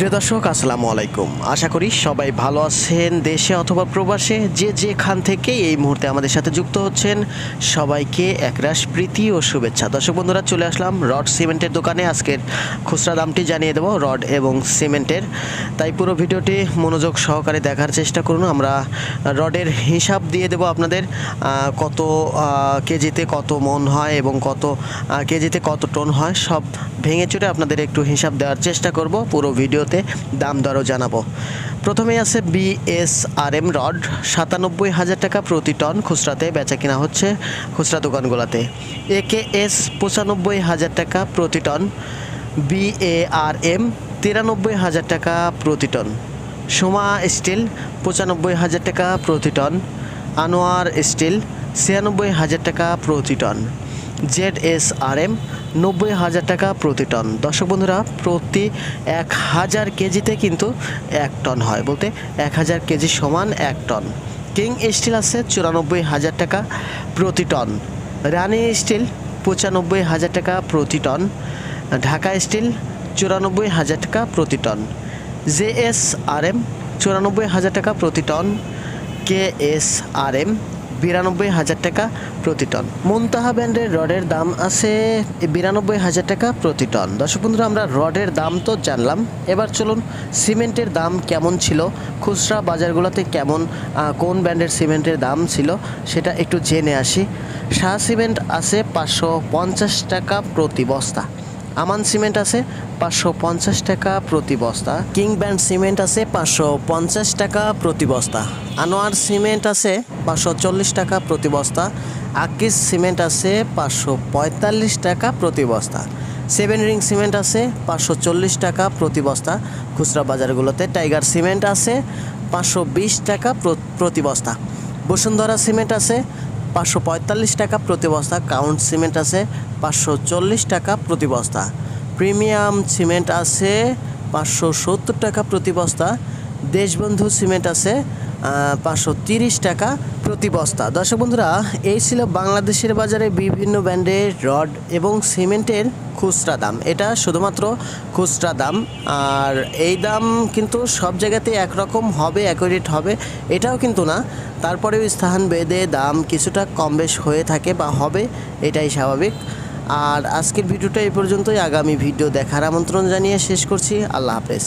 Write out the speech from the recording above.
প্রিয় দর্শক, আসসালামু আলাইকুম। আশা করি সবাই ভালো আছেন দেশে অথবা প্রবাসে। যে যেখান থেকে এই মুহূর্তে আমাদের সাথে যুক্ত হচ্ছেন, সবাইকে একরাশ প্রীতি ও শুভেচ্ছা। দর্শক বন্ধুরা, চলে আসলাম রড সিমেন্টের দোকানে। আজকের খুচরা দামটি জানিয়ে দেবো রড এবং সিমেন্টের। তাই পুরো ভিডিওটি মনোযোগ সহকারে দেখার চেষ্টা করুন। আমরা রডের হিসাব দিয়ে দেবো আপনাদের কত কেজিতে কত মন হয় এবং কত কেজিতে কত টন হয়। সব ভেঙে চুরে আপনাদের একটু হিসাব দেওয়ার চেষ্টা করব। পুরো ভিডিওতে দাম দরও জানাব। প্রথমে আছে বিএসআরএম রড, সাতানব্বই হাজার টাকা প্রতি টন খুচরাতে বেচা কিনা হচ্ছে খুচরা দোকানগুলোতে। একে এস পঁচানব্বই হাজার টাকা প্রতি টন বিএআরএম তিরানব্বই হাজার টাকা প্রতি টন। সোমা স্টিল পঁচানব্বই হাজার টাকা প্রতি টন, আনোয়ার স্টিল ছিয়ানব্বই হাজার টাকা প্রতি ton. Z S R M, নব্বই হাজার টাকা প্রতি টন। দর্শক বন্ধুরা, প্রতি এক হাজার কেজিতে কিন্তু এক টন হয় বলতে এক হাজার কেজি সমান এক টন। কিং স্টিল আছে চুরানব্বই হাজার টাকা প্রতি টন। রানি স্টিল পঁচানব্বই হাজার টাকা প্রতি টন। ঢাকা স্টিল চুরানব্বই হাজার টাকা প্রতি ton. J S R M চুরানব্বই হাজার টাকা প্রতি ton. K S R M বিরানব্বই হাজার টাকা প্রতি টন। মুনতাহা ব্র্যান্ডের রডের দাম আছে বিরানব্বই হাজার টাকা প্রতি টন। দর্শক বন্ধুরা, আমরা রডের দাম তো জানলাম। এবার চলুন, সিমেন্টের দাম কেমন ছিল? খুচরা বাজারগুলোতে কেমন কোন ব্র্যান্ডের সিমেন্টের দাম ছিল? সেটা একটু জেনে আসি। শাহ সিমেন্ট আছে পাঁচশো পঞ্চাশ টাকা প্রতি বস্তা। আমান সিমেন্ট আছে, পাঁচশো পঞ্চাশ টাকা প্রতি বস্তা। কিং ব্যান্ড সিমেন্ট আছে, পাঁচশো পঞ্চাশ টাকা প্রতি বস্তা। আনোয়ার সিমেন্ট আছে, পাঁচশো চল্লিশ টাকা প্রতি বস্তা। আকিস সিমেন্ট আছে, পাঁচশো পঁয়তাল্লিশ টাকা প্রতি বস্তা। সেভেন রিং সিমেন্ট আছে, পাঁচশো চল্লিশ টাকা প্রতি বস্তা। খুচরা বাজারগুলোতে টাইগার সিমেন্ট আছে, পাঁচশো বিশ টাকা প্রতি বস্তা। বসুন্ধরা সিমেন্ট আছে পাঁচশো পঁয়তাল্লিশ টাকা প্রতি বস্তা। কাউন্ট সিমেন্ট আছে পাঁচশো চল্লিশ টাকা প্রতি বস্তা। প্রিমিয়াম সিমেন্ট আছে পাঁচশো সত্তর টাকা প্রতি বস্তা। দেশবন্ধু সিমেন্ট আছে পাঁচশো টাকা প্রতি বস্তা। দর্শক বন্ধুরা, এই ছিল বাংলাদেশের বাজারে বিভিন্ন ব্র্যান্ডের রড এবং সিমেন্টের খুচরা দাম। এটা শুধুমাত্র খুচরা দাম। আর এই দাম কিন্তু সব জায়গাতে একরকম হবে, একই রেট হবে, এটাও কিন্তু না। তারপরেও স্থান বেঁধে দাম কিছুটা কম বেশ হয়ে থাকে বা হবে, এটাই স্বাভাবিক। আর আজকের ভিডিওটা এই পর্যন্তই। আগামী ভিডিও দেখার আমন্ত্রণ জানিয়ে শেষ করছি। আল্লাহ হাফেজ।